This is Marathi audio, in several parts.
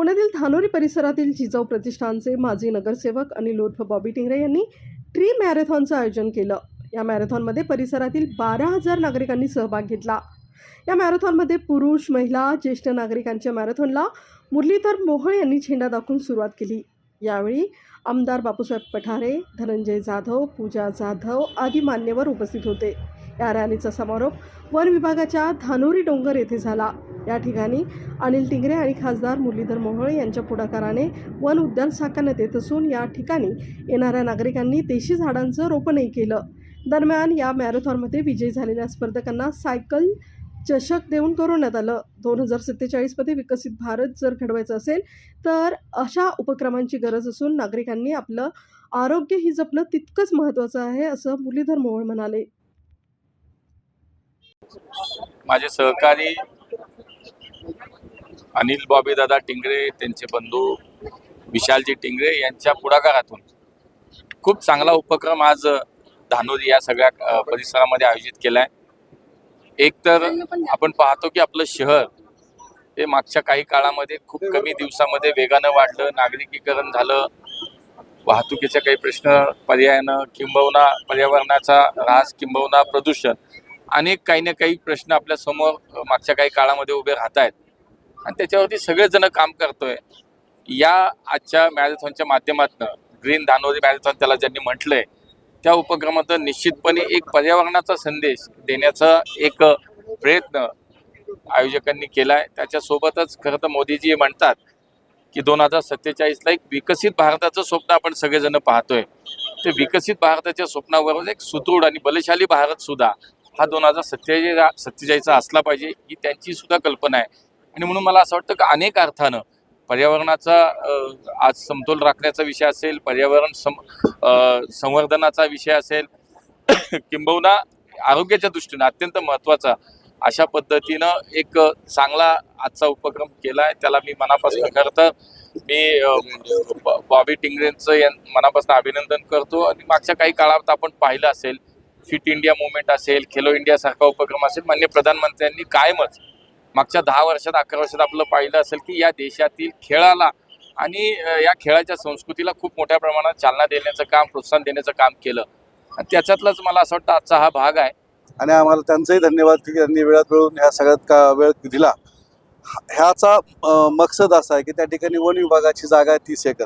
पुण्यातील धानोरी परिसरातील जिजाऊ प्रतिष्ठानचे माजी नगरसेवक अनिल उर्फ बॉबी टिंगरे यांनी ट्री मॅरेथॉनचं आयोजन केलं. या मॅरेथॉनमध्ये परिसरातील बारा हजार नागरिकांनी सहभाग घेतला. या मॅरेथॉनमध्ये पुरुष महिला ज्येष्ठ नागरिकांच्या मॅरेथॉनला मुरलीधर मोहोळ यांनी झेंडा दाखवून सुरुवात केली. यावेळी आमदार बापूसाहेब पठारे धनंजय जाधव पूजा जाधव आदी मान्यवर उपस्थित होते. या रॅलीचा समारोप वन विभागाच्या धानोरी डोंगर येथे झाला. या ठिकाणी अनिल टिंगरे आणि खासदार मुरलीधर मोहोळ यांच्या पुढाकाराने वन उद्यान साकारण्यात येत असून या ठिकाणी येणाऱ्या नागरिकांनी देशी झाडांचं रोपणही केलं. दरम्यान या मॅरेथॉनमध्ये विजयी झालेल्या स्पर्धकांना सायकल चषक देऊन गौरवण्यात आलं. दोन हजार सत्तेचाळीसमध्ये विकसित भारत जर घडवायचा असेल तर अशा उपक्रमांची गरज असून नागरिकांनी आपलं आरोग्य ही जपणं तितकंच महत्त्वाचं आहे असं मुरलीधर मोहोळ म्हणाले. माझे सहकारी अनिल बॉबी दादा टिंगरे त्यांचे बंधू विशालजी टिंगरे यांच्या पुढाकारातून खूप चांगला उपक्रम आज धानोरी या सगळ्या परिसरामध्ये आयोजित केला आहे एक तर आपण पाहतो की आपलं शहर हे मागच्या काही काळामध्ये खूप कमी दिवसामध्ये वेगानं वाढलं नागरिकीकरण झालं. वाहतुकीचे काही प्रश्न पर्यायानं किंबहुना पर्यावरणाचा ऱ्हास किंबहुना प्रदूषण अनेक काही ना काही प्रश्न आपल्यासमोर मागच्या काही काळामध्ये उभे राहत आहेत आणि त्याच्यावरती सगळेजण काम करतोय. या आजच्या मॅरेथॉनच्या माध्यमातून ग्रीन धानोरी मॅरेथॉन त्याला ज्यांनी म्हटलंय त्या उपक्रमातून निश्चितपणे एक पर्यावरणाचा संदेश देण्याचा एक प्रयत्न आयोजकांनी केला आहे त्याच्यासोबतच खरं तर मोदीजी म्हणतात की दोन हजार सत्तेचाळीसला एक विकसित भारताचं स्वप्न आपण सगळेजण पाहतोय. ते विकसित भारताच्या स्वप्नावरच एक सुदृढ आणि बलशाली भारत सुद्धा हा दोन हजार सत्तेचाळीस सत्तेचाळीसचा असला पाहिजे ही त्यांची सुद्धा कल्पना आहे. आणि म्हणून मला असं वाटतं की अनेक अर्थानं पर्यावरणाचा आज समतोल राखण्याचा विषय असेल पर्यावरण सम संवर्धनाचा विषय असेल किंबहुना आरोग्याच्या दृष्टीनं अत्यंत महत्त्वाचा. अशा पद्धतीनं एक चांगला आजचा उपक्रम केला आहे त्याला मी मनापासून करतं. मी बॉबी टिंगरेंचं मनापासून अभिनंदन करतो. आणि मागच्या काही काळात आपण पाहिलं असेल फिट इंडिया मुवमेंट असेल खेलो इंडिया सारखा उपक्रम असेल मान्य प्रधानमंत्र्यांनी कायमच मागच्या दहा वर्षात अकरा वर्षात आपलं पाहिलं असेल की या देशातील खेळाला आणि या खेळाच्या संस्कृतीला खूप मोठ्या प्रमाणात चालना देण्याचं काम प्रोत्साहन देण्याचं काम केलं. आणि त्याच्यातलाच मला असं वाटतं आजचा हा भाग आहे. आणि आम्हाला त्यांचाही धन्यवाद की त्यांनी वेळात मिळून ह्या सगळ्यात का वेळ दिला. ह्याचा मकसद असा आहे की त्या ठिकाणी वन विभागाची जागा आहे तीस एकर.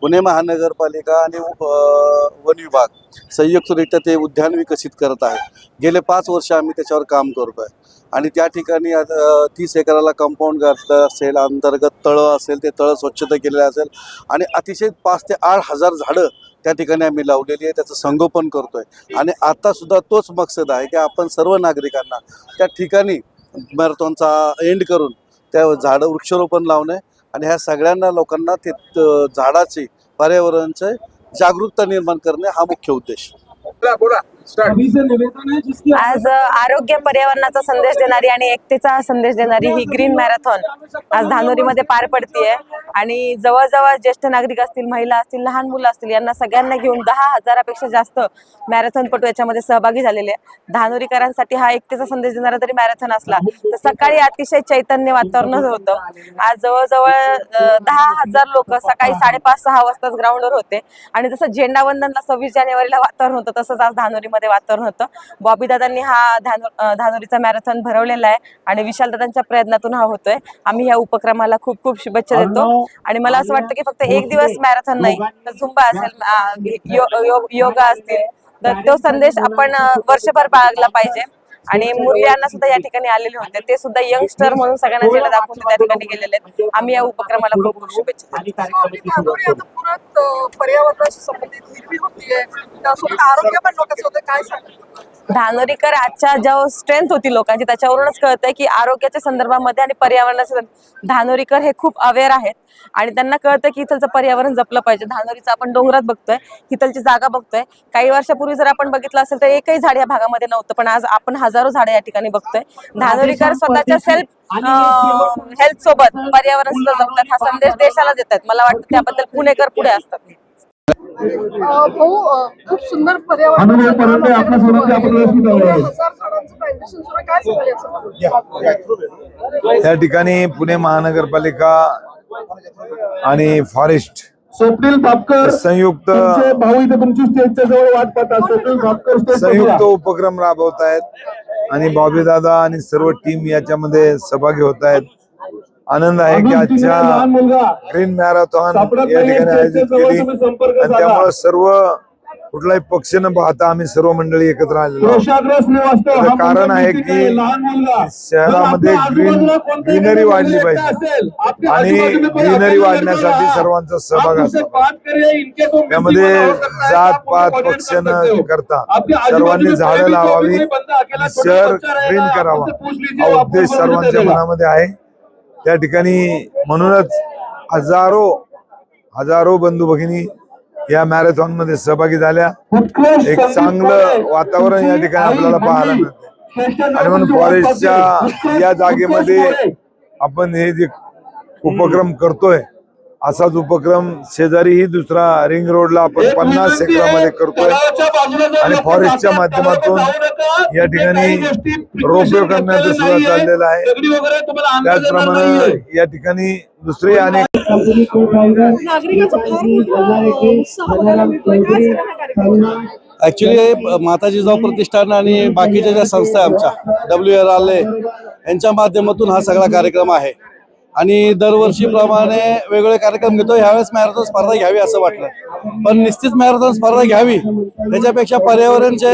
पुणे महानगरपालिका आणि वन विभाग संयुक्तरित्या ते उद्यान विकसित करत आहे. गेले पाच वर्ष आम्ही त्याच्यावर काम करतो आहे आणि त्या ठिकाणी तीस एकराला कंपाऊंड घातलं असेल अंतर्गत तळं असेल ते तळं स्वच्छता केलेलं असेल आणि अतिशय पाच ते आठ हजार झाडं त्या ठिकाणी आम्ही लावलेली आहे त्याचं संगोपन करतोय. आणि आतासुद्धा तोच मकसद आहे की आपण सर्व नागरिकांना त्या ठिकाणी मॅरेथॉनचा एंड करून त्या झाडं वृक्षारोपण लावणे आणि ह्या सगळ्यांना लोकांना ते झाडाची पर्यावरणाचे जागरूकता निर्माण करणे हा मुख्य उद्देश. बोला. आज आरोग्य पर्यावरणाचा संदेश देणारी आणि एकतेचा संदेश देणारी ही ग्रीन मॅरेथॉन आज धानोरीमध्ये पार पडतीये. आणि जवळजवळ ज्येष्ठ नागरिक असतील महिला असतील लहान मुलं असतील यांना सगळ्यांना घेऊन दहा हजारापेक्षा जास्त मॅरेथॉनपटू याच्यामध्ये सहभागी झालेले धानोरीकरांसाठी हा एकतेचा संदेश देणारा जरी मॅरेथॉन असला तर सकाळी अतिशय चैतन्य वातावरण होतं. आज जवळजवळ दहा हजार लोक सकाळी साडेपाच सहा वाजताच ग्राउंडवर होते. आणि जसं झेंडावंदनला सव्वीस जानेवारीला वातावरण होतं तसंच आज धानोरीमध्ये वातावरण होतं. बॉबी दादांनी हा धानोरीचा मॅरेथॉन भरवलेला आहे आणि विशाल दादांच्या प्रयत्नातून हा होतोय. आम्ही या उपक्रमाला खूप खूप शुभेच्छा देतो. आणि मला असं वाटतं की फक्त एक दिवस मॅरेथॉन नाही तर झुंबा असेल योगा असतील. तर तो संदेश आपण वर्षभर बाळगला पाहिजे. आणि मुरलियांना सुद्धा या ठिकाणी आलेले होते. ते सुद्धा यंगस्टर म्हणून सगळ्यांना जेला दाखवून ते त्या ठिकाणी गेलेले आहेत. आम्ही या उपक्रमाला खूप खूप शुभेच्छा पर्यावरणाशी संबंधित हिरवी होतीये त्यासोबत आरोग्य पण लोकांचं होतं. काय सांगा धानोरीकर आजच्या ज्या स्ट्रेंथ होती लोकांची त्याच्यावरूनच कळतंय की आरोग्याच्या संदर्भामध्ये आणि पर्यावरणाच्या धानोरीकर हे खूप अवेअर आहेत. आणि त्यांना कळतं की इथलचं पर्यावरण जपलं पाहिजे. धानोरीचं आपण डोंगरात बघतोय इथलची जागा बघतोय. काही वर्षापूर्वी जर आपण बघितलं असेल तर एकही झाड या भागामध्ये नव्हतं पण आज आपण हजारो झाडे या ठिकाणी बघतोय. धानोरीकर स्वतःच्या सेल्फ हेल्थ सोबत पर्यावरण सुद्धा जपतात. हा संदेश देशाला देतात. मला वाटतं त्याबद्दल पुणेकर पुढे असतात. भाऊ खूप सुंदर पर्यावरण या ठिकाणी पुणे महानगरपालिका आणि फॉरेस्ट स्वप्नील भापकर संयुक्त भाऊ इथे तुमची स्टेजच्या जवळ वाट पाहतात. स्वप्नील भापकर संयुक्त उपक्रम राबवत आहेत आणि बॉबी दादा आणि सर्व टीम याच्यामध्ये सहभागी होत आहेत. आनंद आहे की आजच्या ग्रीन मॅरेथॉन या ठिकाणी आयोजित केली. आणि. त्यामुळे सर्व कुठलाही पक्ष न पाहता आम्ही सर्व मंडळी एकत्र आलेलो कारण आहे की शहरामध्ये ग्रीन ग्रीनरी वाढली पाहिजे. आणि ग्रीनरी वाढण्यासाठी सर्वांचा सहभाग असतो. त्यामध्ये जात पात पक्ष न. करता सर्वांनी झाडं लावावी शहर ग्रीन करावा. हा उद्देश सर्वांच्या. मनामध्ये आहे. त्या ठिकाणी म्हणूनच हजारो हजारो बंधू भगिनी या मॅरेथॉनमध्ये सहभागी झाल्या. एक चांगलं वातावरण या ठिकाणी आपल्याला पाहायला मिळते. आणि म्हणून फॉरेस्टच्या या जागेमध्ये आपण हे जे उपक्रम करतोय असाच उपक्रम शेजारीही दुसरा रिंग रोडला आपण पन्नास एकरामध्ये करतोय आणि फॉरेस्टच्या माध्यमातून. या ठिकाणी रोपवे करण्याचं नाहीये. चाललेलं आहे त्याचप्रमाणे. या ठिकाणी दुसरे अनेक ऍक्च्युली माता जिजाऊ प्रतिष्ठान आणि बाकीच्या ज्या संस्था आहे आमच्या डब्ल्यू आर आले यांच्या माध्यमातून हा सगळा कार्यक्रम आहे आणि दरवर्षीप्रमाणे वेगवेगळे कार्यक्रम घेतो. ह्यावेळेस मॅरेथॉन स्पर्धा घ्यावी असं वाटलं. पण निश्चित मॅरेथॉन स्पर्धा घ्यावी त्याच्यापेक्षा पर्यावरणचे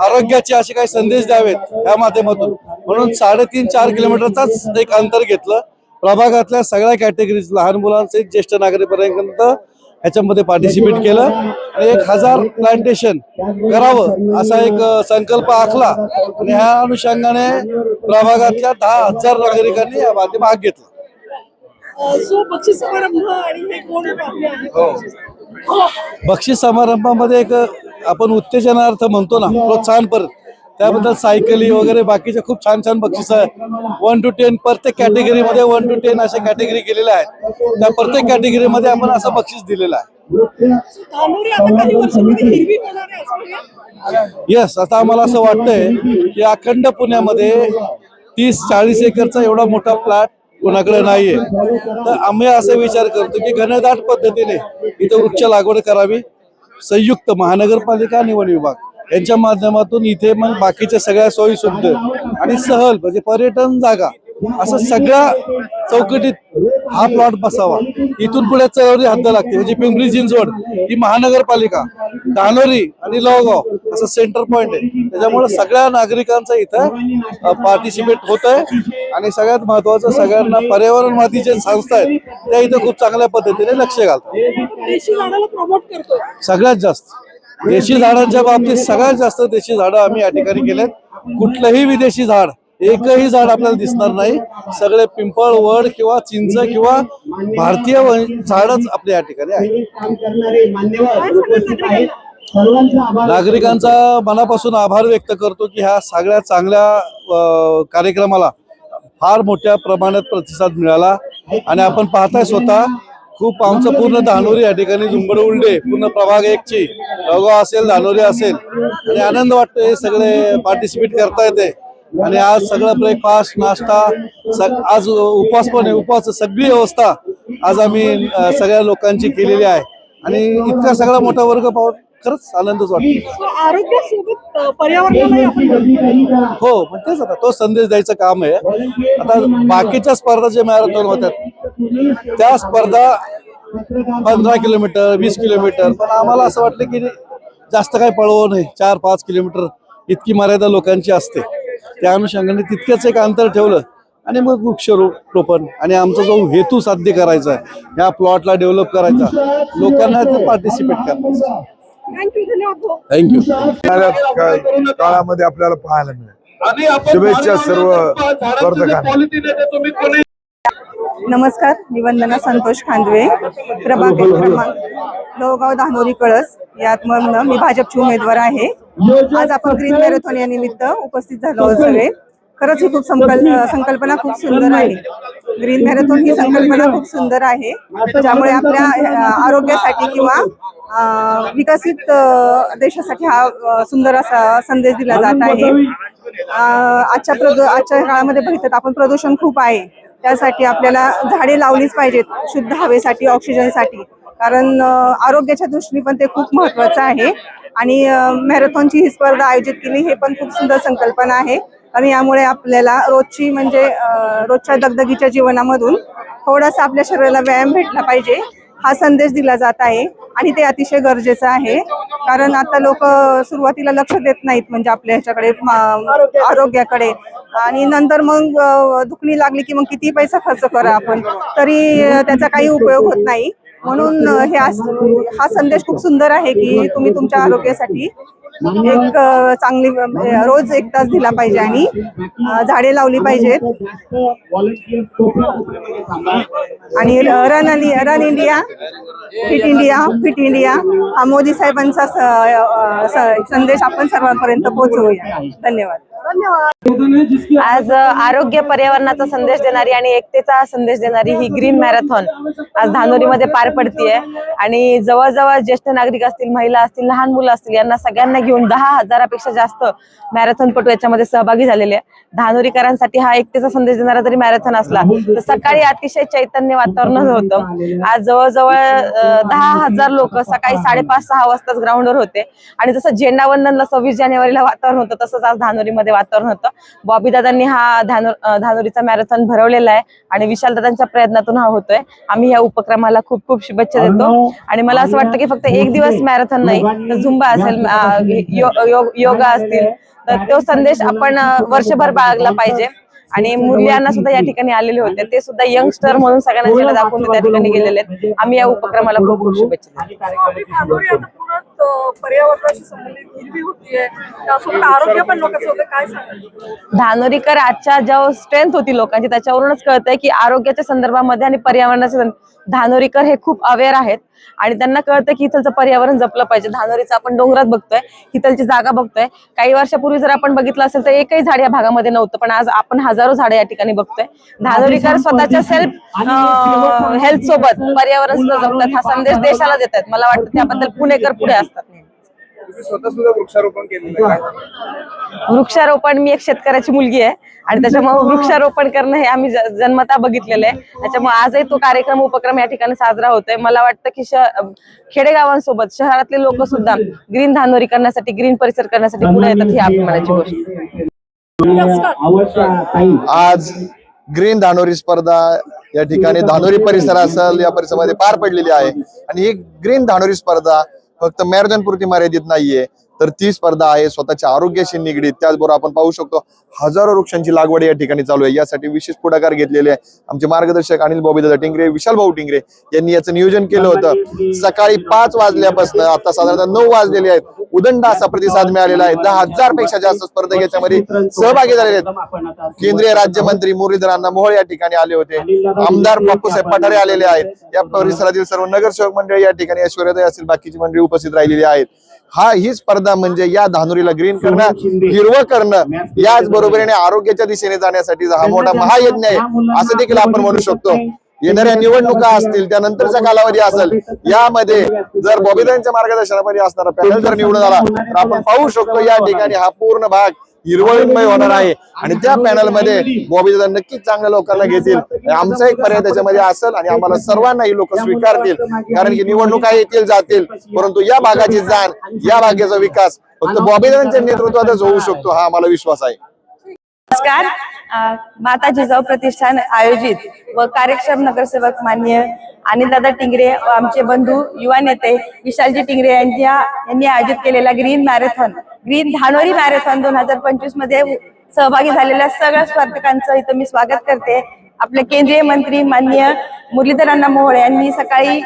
आरोग्याचे असे काही संदेश द्यावेत या माध्यमातून. म्हणून साडेतीन चार किलोमीटरचाच एक अंतर घेतलं. प्रभागातल्या सगळ्या कॅटेगरीज लहान मुलांचे ज्येष्ठ नागरिकांपर्यंत ह्याच्यामध्ये पार्टिसिपेट केलं. आणि एक हजार प्लांटेशन करावं असा एक संकल्प आखला. आणि ह्या अनुषंगाने प्रभागातल्या दहा हजार नागरिकांनी यामध्ये भाग घेतला. बक्षीस समारंभ आणि हे कोण पाहुणे आहेत बक्षीस समारंभामध्ये एक आपण उत्तेजनार्थ म्हणतो ना प्रोत्साहनपर त्याबद्दल सायकली वगैरे बाकीच्या खूप छान छान बक्षीस वन टू टेन प्रत्येक कॅटेगरीमध्ये वन टू टेन अशा कॅटेगरी केलेल्या आहेत. त्या प्रत्येक कॅटेगरीमध्ये आपण असं बक्षीस दिलेलं आहे. येस आता आम्हाला असं वाटतंय की अखंड पुण्यामध्ये तीस चाळीस एकरचा एवढा मोठा प्लॉट कोणाकडे नाहीये. तर आम्ही असा विचार करतो की घनदाट पद्धतीने इथं वृक्ष लागवड करावी. संयुक्त महानगरपालिका आणि वन विभाग यांच्या माध्यमातून इथे मग बाकीच्या सगळ्या सोयी सुविधा आणि सहल म्हणजे पर्यटन जागा असं सगळ्या चौकटीत हा प्लॉट बसावा. इथून पुढे चळवली हद्द लागते. म्हणजे पिंपरी चिंचवड ही महानगरपालिका धानोरी आणि लोहगाव असं सेंटर पॉइंट आहे. त्याच्यामुळे सगळ्या नागरिकांचं इथं पार्टिसिपेट होत आहे आणि सगळ्यात महत्वाचं सगळ्यांना पर्यावरणवादी जे संस्था आहेत त्या इथं खूप चांगल्या पद्धतीने लक्ष घालतात. सगळ्यात जास्त. देशी झाडांच्या बाबतीत सगळ्यात जास्त देशी झाडं आम्ही या ठिकाणी केलेत. कुठलंही विदेशी झाड एकही झाड आपल्याला दिसणार नाही. सगळे पिंपळ वड किंवा चिंच किंवा भारतीय वन- झाडच आपल्या या ठिकाणी आहे. नागरिकांचा मनापासून आभार व्यक्त करतो की ह्या सगळ्या चांगल्या कार्यक्रमाला फार मोठ्या प्रमाणात प्रतिसाद मिळाला. आणि आपण पाहताय स्वतः खूप आमचं पूर्ण धानोरी या ठिकाणी झुंबड उलडे पूर्ण प्रभाग एकची. गाव असेल धानोरी असेल. आणि आनंद वाटतो हे सगळे पार्टिसिपेट करता येते. आणि आज सगळं ब्रेकफास्ट नाश्ता आज उपवास पण आहे उपवास सगळी व्यवस्था आज आम्ही सगळ्या लोकांची केलेली आहे. आणि इतका सगळा मोठा वर्ग पाहून खरंच आनंदच वाटतो. हो पण तेच आता तो संदेश द्यायचं काम आहे. आता बाकीच्या स्पर्धा जे मॅरेथॉन होतात त्या स्पर्धा पंधरा किलोमीटर वीस किलोमीटर पण आम्हाला असं वाटलं की जास्त काही पळवू नये. चार पाच किलोमीटर इतकी मर्यादा लोकांची असते. त्या अनुषंगाने तितकेच एक अंतर ठेवलं आणि मग वृक्षारोपण आणि आमचा जो हेतू साध्य करायचा आहे या प्लॉटला डेव्हलप करायचा लोकांना ते पार्टिसिपेट करायचं. थँक्यू काळामध्ये आपल्याला पाहायला मिळेल. शुभेच्छा सर्व नमस्कार मी वंदना संतोष खांदवे प्रभाग क्रमांक लोहगाव धानोरी कळस यात मधनं मी भाजपची उमेदवार आहे. आज आपण ग्रीन मॅरेथॉन या निमित्त उपस्थित झालो सगळे खरंच ही खूप संकल्प संकल्पना खूप सुंदर आहे. ग्रीन मॅरेथॉन ही संकल्पना खूप सुंदर आहे. ज्यामुळे आपल्या आरोग्यासाठी किंवा विकसित देशासाठी हा सुंदर असा संदेश दिला जात आहे. आजच्या प्रदू आजच्या काळामध्ये बघितलं आपण प्रदूषण खूप आहे. त्यासाठी आपल्याला झाडे लावलीच पाहिजेत शुद्ध हवेसाठी ऑक्सिजनसाठी कारण आरोग्याच्या दृष्टीने पण ते खूप महत्वाचं आहे. आणि मॅरेथॉनची ही स्पर्धा आयोजित केली हे पण खूप सुंदर संकल्पना आहे. आणि यामुळे आपल्याला रोजची म्हणजे रोजच्या दगदगीच्या जीवनामधून थोडासा आपल्या शरीराला व्यायाम भेटला पाहिजे हा संदेश दिला जात आहे. आणि ते अतिशय गरजेचं आहे कारण आता लोक सुरुवातीला लक्ष देत नाहीत म्हणजे आपल्या ह्याच्याकडे आरोग्याकडे. आणि नंतर मग दुखणी लागली की मग किती पैसा खर्च करा आपण तरी त्याचा काही उपयोग होत नाही. म्हणून हे हा संदेश खूप सुंदर आहे की तुम्ही तुमच्या आरोग्यासाठी एक चांगली म्हणजे रोज एक तास दिला पाहिजे आणि झाडे लावली पाहिजेत. आणि run run India fit India fit India हा मोदी साहेबांचा संदेश आपण सर्वांपर्यंत पोहोचवूया. धन्यवाद. आज आरोग्य पर्यावरणाचा संदेश देणारी आणि एकतेचा संदेश देणारी ही ग्रीन मॅरेथॉन आज धानोरीमध्ये पार पडतीये. आणि जवळजवळ ज्येष्ठ नागरिक असतील महिला असतील लहान मुलं असतील यांना सगळ्यांना घेऊन दहा हजारापेक्षा जास्त मॅरेथॉनपटू याच्यामध्ये सहभागी झालेले आहे धानोरीकरांसाठी हा एकतेचा संदेश देणारा जरी मॅरेथॉन असला तर सकाळी अतिशय चैतन्य वातावरण होतं. आज जवळजवळ दहा हजार लोक सकाळी साडेपाच सहा वाजताच ग्राउंडवर होते. आणि जसं झेंडावंदनला सव्वीस जानेवारीला वातावरण होतं तसंच आज धानोरीमध्ये वातावरण होतं. बॉबी दादांनी हा धानो अं, धानोरीचा मॅरेथॉन भरवलेला आहे आणि विशाल दादांच्या प्रयत्नातून हा होतोय. आम्ही या उपक्रमाला खूप खूप शुभेच्छा देतो. आणि मला असं वाटतं की फक्त एक दिवस मॅरेथॉन नाही तर झुंबा असेल योगा असतील. तर तो संदेश आपण वर्षभर बाळगला पाहिजे. आणि मुरलियांना सुद्धा या ठिकाणी आलेले होते. ते सुद्धा यंगस्टर म्हणून सगळ्यांना जेला दाखवून ते त्या ठिकाणी गेलेले आहेत. आम्ही या उपक्रमाला खूप खूप शुभेच्छा देतो. पर्यावरणाशी संबंधित हिरवी होतीये त्यासोबत आरोग्य पण लोकांचं होतं काय सांगाल? धानोरीकर आजच्या ज्या स्ट्रेंथ होती लोकांची त्याच्यावरूनच कळतंय की आरोग्याच्या संदर्भामध्ये आणि पर्यावरणाच्या सं- धानोरीकर हे खूप अवेअर आहेत. आणि त्यांना कळतं की इथलचं पर्यावरण जपलं पाहिजे. धानोरीचं आपण डोंगरात बघतोय इथलची जागा बघतोय. काही वर्षापूर्वी जर आपण बघितलं असेल तर एकही झाड या भागामध्ये नव्हतं पण आज आपण हजारो झाडे या ठिकाणी बघतोय. धानोरीकर स्वतःच्या सेल्फ हेल्थ सोबत पर्यावरण सुद्धा जपतात हा संदेश देशाला देतात. मला वाटतं त्याबद्दल पुणेकर पुढे असतात. स्वतः सुद्धा वृक्षारोपण केलेलं आहे वृक्षारोपण मी एक शेतकऱ्याची मुलगी आहे आणि त्याच्यामुळे वृक्षारोपण करणं हे आम्ही जन्मता बघितलेलं आहे. त्याच्यामुळे आजही तो कार्यक्रम उपक्रम या ठिकाणी साजरा होतोय. मला वाटतं की खेडेगावांसोबत शहरातले लोक सुद्धा ग्रीन धानोरी करण्यासाठी ग्रीन परिसर करण्यासाठी पुढे येतात ही अभिमानाची गोष्ट. आज ग्रीन धानोरी स्पर्धा या ठिकाणी धानोरी परिसर असेल या परिसरामध्ये पार पडलेली आहे. आणि ही ग्रीन धानोरी स्पर्धा फक्त मॅरेथॉन पुरती मर्यादित नाहीये. तर ती स्पर्धा आहे स्वतःच्या आरोग्याशी निगडीत. त्याचबरोबर आपण पाहू शकतो हजारो वृक्षांची लागवड या ठिकाणी चालू आहे. यासाठी विशेष पुढाकार घेतलेले आहे आमचे मार्गदर्शक अनिल बॉबीदादा टिंगरे विशाल भाऊ टिंगरे यांनी याचं नियोजन केलं होतं. सकाळी पाच वाजल्यापासून आता साधारणतः नऊ वाजलेले आहेत. उदंड असा प्रतिसाद मिळालेला आहे. दहा हजारपेक्षा जास्त स्पर्धक याच्यामध्ये सहभागी झालेले आहेत. केंद्रीय राज्यमंत्री मुरलीधरांना मोहोळ या ठिकाणी आले होते. आमदार बापूसाहेब पठारे आलेले आहेत. या परिसरातील सर्व नगरसेवक मंडळी या ठिकाणी ऐश्वर्यादय असतील बाकीची मंडळी उपस्थित राहिलेली आहेत. हा ही स्पर्धा म्हणजे या धानुरीला ग्रीन करणं हिरवं करणं याच बरोबरीने आरोग्याच्या दिशेने जाण्यासाठी हा मोठा महायज्ञ आहे. असं देखील आपण म्हणू शकतो. येणाऱ्या निवडणुका असतील त्यानंतरचा कालावधी असेल यामध्ये जर बॉबीदांच्या मार्गदर्शनामध्ये असणारा पॅनल जर निवडून आला तर आपण पाहू शकतो या ठिकाणी हा पूर्ण भाग हिरवळीमय होणार आहे. आणि त्या पॅनलमध्ये बॉबीदादा नक्कीच चांगल्या लोकांना घेतील. आमचा एक पर्याय त्याच्यामध्ये असेल आणि आम्हाला सर्वांना ही लोक स्वीकारतील कारण की निवडणुका येतील जातील. परंतु या भागाची जाण या भागाचा विकास फक्त बॉबीदांच्या नेतृत्वातच होऊ शकतो हा आम्हाला विश्वास आहे. नमस्कार. माता जिजाऊ प्रतिष्ठान आयोजित व कार्यक्षम नगरसेवक मान्य अनिलदादा टिंगरे व आमचे बंधू युवा नेते विशालजी टिंगरे यांच्या यांनी आयोजित केलेला green marathon green Dhanori marathon दोन हजार पंचवीसमध्ये सहभागी झालेल्या सगळ्या स्पर्धकांचं इथं मी स्वागत करते. आपले केंद्रीय मंत्री मान्य मुरलीधर मोहोळ यांनी सकाळी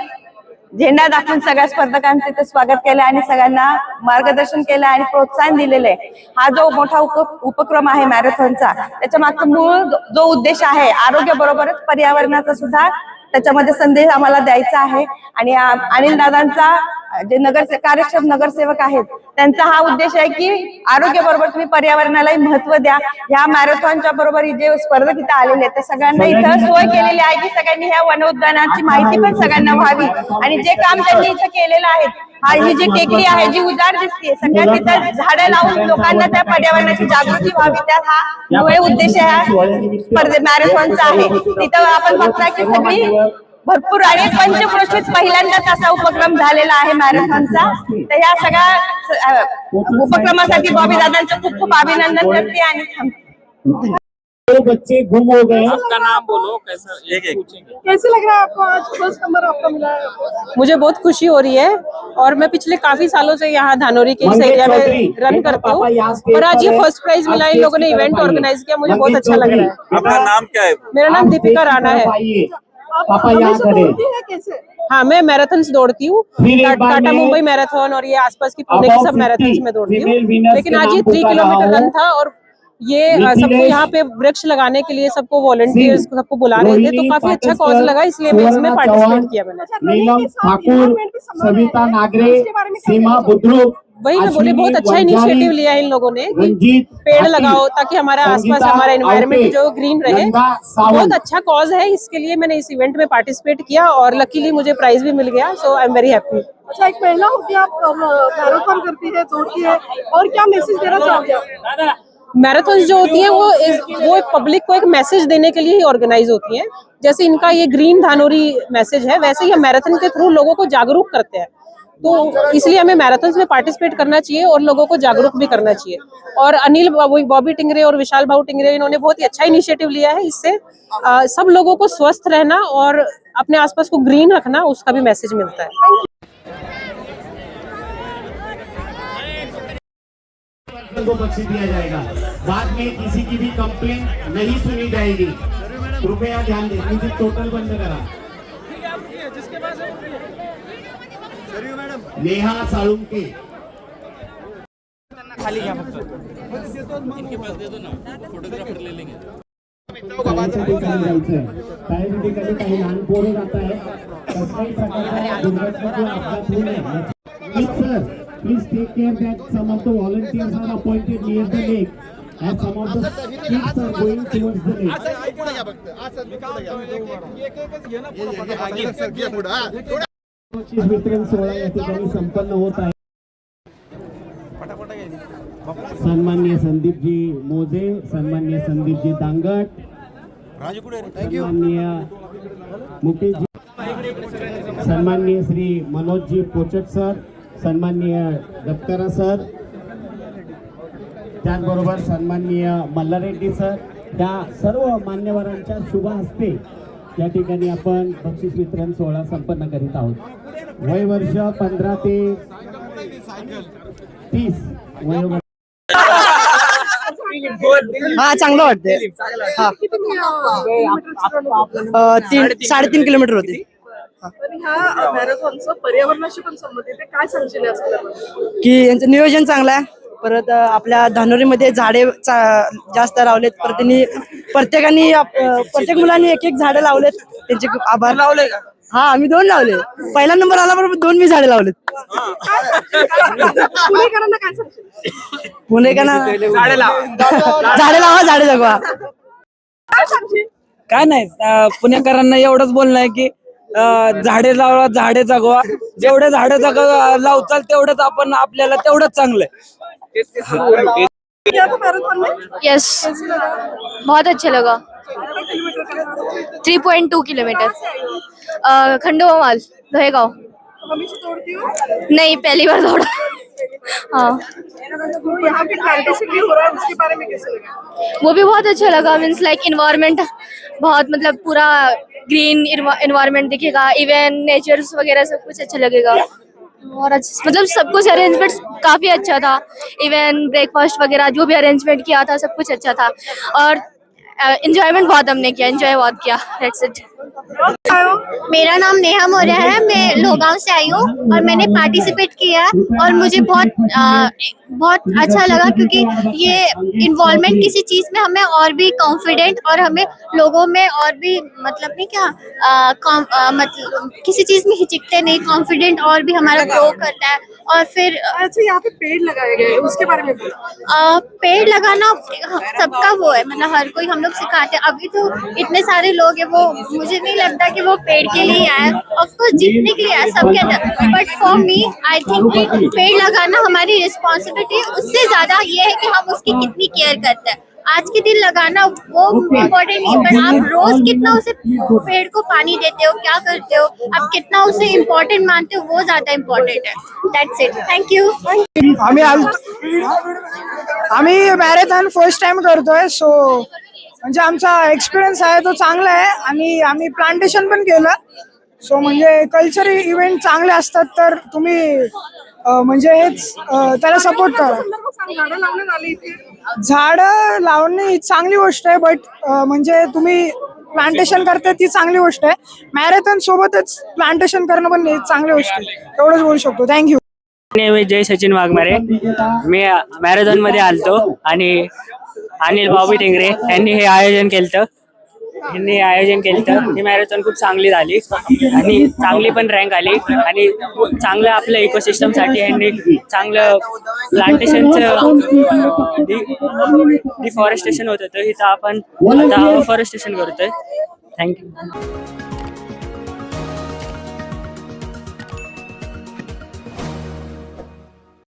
झेंडा दाखवून सगळ्या स्पर्धकांचे इथे स्वागत केलं आणि सगळ्यांना मार्गदर्शन केलं आणि प्रोत्साहन दिलेलं आहे. हा जो मोठा उप- उपक्रम आहे मॅरेथॉनचा त्याच्या मागचा मूळ जो उद्देश आहे आरोग्य बरोबरच पर्यावरणाचा सुद्धा त्याच्यामध्ये संदेश आम्हाला द्यायचा आहे. आणि अनिल दादांचा जे नगर कार्यक्षम नगरसेवक आहेत त्यांचा हा उद्देश आहे की आरोग्य बरोबर तुम्ही पर्यावरणालाही महत्त्व द्या. ह्या मॅरेथॉनच्या बरोबर जे स्पर्धक इथं आलेले आहेत त्या सगळ्यांना इथं सोय केलेली आहे की सगळ्यांनी ह्या वन उद्यानाची माहिती पण सगळ्यांना व्हावी. आणि जे काम त्यांनी इथं केलेलं आहे हा ही जी टेकडी आहे जी उजाड दिसते सगळ्या तिथं झाडं लावून लोकांना त्या पर्यावरणाची जागृती व्हावी त्या हा मुळे उद्देश ह्या स्पर्धे मॅरेथॉनचा आहे. तिथं आपण बघता की सगळी भरपूर आणि पंचक्रोशीत पहिल्यांदाच असा उपक्रम झालेला आहे मॅरेथॉनचा. तर ह्या सगळ्या उपक्रमासाठी बॉबी दादांचं खूप खूप अभिनंदन करते आणि थांबते बच्चे गुम हो गए. आपका नाम बोलो कैसा एक एक. कैसे लग रहा है आपको आज फ़र्स्ट नंबर आपका मिला है? मुझे बहुत खुशी हो रही है और मैं पिछले काफ़ी सालों से यहाँ धानोरी के इस एरिया में रन करती हूँ और आज ये फ़र्स्ट प्राइज मिला इन लोगों ने इवेंट ऑर्गेनाइज किया मुझे बहुत अच्छा लग रहा है। आपका नाम क्या है मेरा नाम दीपिका राणा है। पापा यहाँ हमेशा खड़े दौड़ती हैं कैसे हाँ मैं मैराथन दौड़ती हूँ फिर एक टा- बार टाटा मैं मुंबई मैराथन और ये आसपास की पुणे Above की सब 50 मैराथन में दौड़ती female हूँ winners लेकिन के आज ये नाम थ्री पुकार रहा किलोमीटर रन हूँ। था और ये अ, सबको मिथिलेश यहाँ पे वृक्ष लगाने के लिए सबको वॉलंटियर्स सिंह, सबको बुला रहे थे तो रोहिणी काफी अच्छा पाटस्कर, कॉज लगा इसलिए मैं इसमें सुवर्णा पार्टिसिपेट चौहान, किया मैंने अच्छा, रनिंग नीलम के साथ ठाकुर environment भी संभाल रहे सविता हैं। नागरे उसके बारे में क्या सीमा कहना चाहोगे? बुद्रुक वही मैं बोली बहुत अच्छा इनिशिएटिव लिया है इन लोगों ने कि पेड़ लगाओ ताकि हमारा आसपास हमारा एनवायरनमेंट जो ग्रीन रहे। बहुत अच्छा कॉज है इसके लिए मैंने इस इवेंट में पार्टिसिपेट किया और लकीली मुझे प्राइज भी मिल गया so I am very happy अच्छा एक महिला होती है आप मैराथन करती है दौड़ती है और क्या मैसेज देना चाहोगे आप? मैराथन जो होती है वो इस, वो एक पब्लिक को एक मैसेज देने के लिए ही ऑर्गेनाइज होती है। जैसे इनका ये ग्रीन धानोरी मैसेज है वैसे ही हम मैराथन के थ्रू लोगों को जागरूक करते हैं। तो इसलिए हमें मैराथन में पार्टिसिपेट करना चाहिए और लोगों को जागरूक भी करना चाहिए। और अनिल बॉबी टिंगरे और विशाल भाऊ टिंगरे इन्होंने बहुत ही अच्छा इनिशिएटिव लिया है इससे। अ, सब लोगों को स्वस्थ रहना और अपने आसपास को ग्रीन रखना उसका भी मैसेज मिलता है। को बख्श दिया जाएगा। बाद में किसी की भी नहीं सुनी जाएगी। कृपया ध्यान टोटल बंद करा। नेहा साळुंके त्यासाठी काय जायचंय त्यासाठी कधी काही लहान पोरं जात आहे कसल्याही प्रकारचा दुर्घटना किंवा अपघात होऊ नये Please, sir, please take care that some of the volunteers are appointed near the lake and some of the kids are going towards the lake. बक्षीस वितरण सोहळा या ठिकाणी संपन्न होत आहे. सन्मान्य संदीपजी मोजे सन्मान्य संदीपजी दांगट सन्मान्य मुकेशजी सन्मान्य श्री मनोजजी पोचट सर सन्मान्य दत्तरा सर त्याचबरोबर सन्माननीय मल्लारेड्डी सर त्या सर्व मान्यवरांच्या शुभ हस्ते या ठिकाणी आपण बक्षीस वितरण सोहळा संपन्न करीत आहोत. वय वर्ष पंधरा ते तीस वयोवर्ष हा चांगलं वाटतंय. तीन साडेतीन किलोमीटर होती. तर ह्या मॅरेथॉनचं पर्यावरणाशी पण संबंधित काय सांगशील की यांचं नियोजन चांगलं आहे. परत आपल्या धानोरीमध्ये झाडे जास्त लावलेत. परत त्यांनी प्रत्येकाने प्रत्येक मुलांनी एक एक झाडं लावलेत. त्यांचे खूप आभार. लावले हा आम्ही दोन लावले. पहिला नंबर आला बरोबर दोन मी झाडे लावलेत. पुणेकरांना काय सांगशील? पुणेकरांना झाडे लावा झाडे जगवा. काय सांगशील? काय नाही अं, पुणेकरांना एवढंच बोलणं आहे की अं, झाडे लावा झाडे जगवा. जेवढे झाडे जग लावचाल तेवढंच आपण आपल्याला तेवढंच चांगलं आहे. यस बहुत अच्छा लगा। Three point two kilometre Khandoba माल हो नहीं, पहली बार दौड़ा। हाँ। वो भी बहुत अच्छा लगा। मीन्स लाइक इन्वायरमेंट बहुत मतलब पूरा ग्रीन इन्वायरमेंट दिखेगा। इवन नेचर्स वगैरह सब कुछ अच्छा लगेगा। और अच्छा मतलब सब कुछ अरेंजमेंट काफ़ी अच्छा था। इवन ब्रेकफास्ट वगैरह, जो भी अरेंजमेंट किया था, सब कुछ अच्छा था। और इंजॉयमेंट बहुत हमने किया इंजॉय बहुत किया। दैट्स इट मेरा नाम नेहा मौर्य है। मैं लोगांव से आई हूँ और मैंने पार्टिसिपेट किया और मुझे बहुत बहुत अच्छा लगा क्योंकि ये इन्वॉल्वमेंट किसी चीज़ में हमें और भी कॉन्फिडेंट और हमें लोगों में और भी मतलब नहीं क्या आ, आ, मतलब किसी चीज़ में हिचकते नहीं कॉन्फिडेंट और भी हमारा ग्रो करता है। और फिर अच्छा यहाँ पे पेड़ लगाए गए उसके बारे में आ, पेड़ लगाना सबका वो है मतलब हर कोई हम लोग सिखाते हैं। अभी तो इतने सारे लोग हैं वो मुझे नहीं लगता कि वो पेड़ के लिए आए। ऑफकोर्स जीतने के लिए आए सबके अंदर। But for me I think पेड़ लगाना हमारी रिस्पॉन्सिबिलिटी है उससे ज़्यादा ये है कि हम उसकी कितनी केयर करते हैं। आज के दिन लगाना वो इम्पोर्टेंट नहीं बट आप रोज कितना उसे पेड़ को पानी देते हो क्या करते हो आप कितना उसे इम्पोर्टेंट मानते हो वो ज़्यादा इम्पोर्टेंट है। दैट्स इट थँक यू आम्ही आम्ही मॅरेथॉन फ़र्स्ट टाइम करतोय सो म्हणजे आमचा एक्सपिरियन्स आहे तो चांगला आहे. आणि आम्ही प्लांटेशन पण केलं. सो म्हणजे कल्चर इव्हेंट चांगले असतात तर तुम्ही म्हणजे हेच त्याला सपोर्ट करा. झाड लावणे ही चांगली गोष्ट आहे बट म्हणजे तुम्ही प्लांटेशन करताय ती चांगली गोष्ट आहे. मॅरेथॉन सोबतच प्लांटेशन करणं पण चांगली गोष्ट आहे. एवढंच बोलू शकतो. थँक्यू मी जय सचिन वाघमारे. मी मॅरेथॉनमध्ये आलतो आणि अनिल बाबू टेंगरे यांनी हे आयोजन केलं यांनी आयोजन केलं ही मॅरेथॉन खूप चांगली झाली. आणि चांगली पण रँक आली. आणि खूप चांगलं आपल्या इकोसिस्टमसाठी यांनी चांगलं प्लांटेशनचं डिफॉरेस्टेशन होत होतं. इथं आपण आता फॉरेस्टेशन करतोय. थँक्यू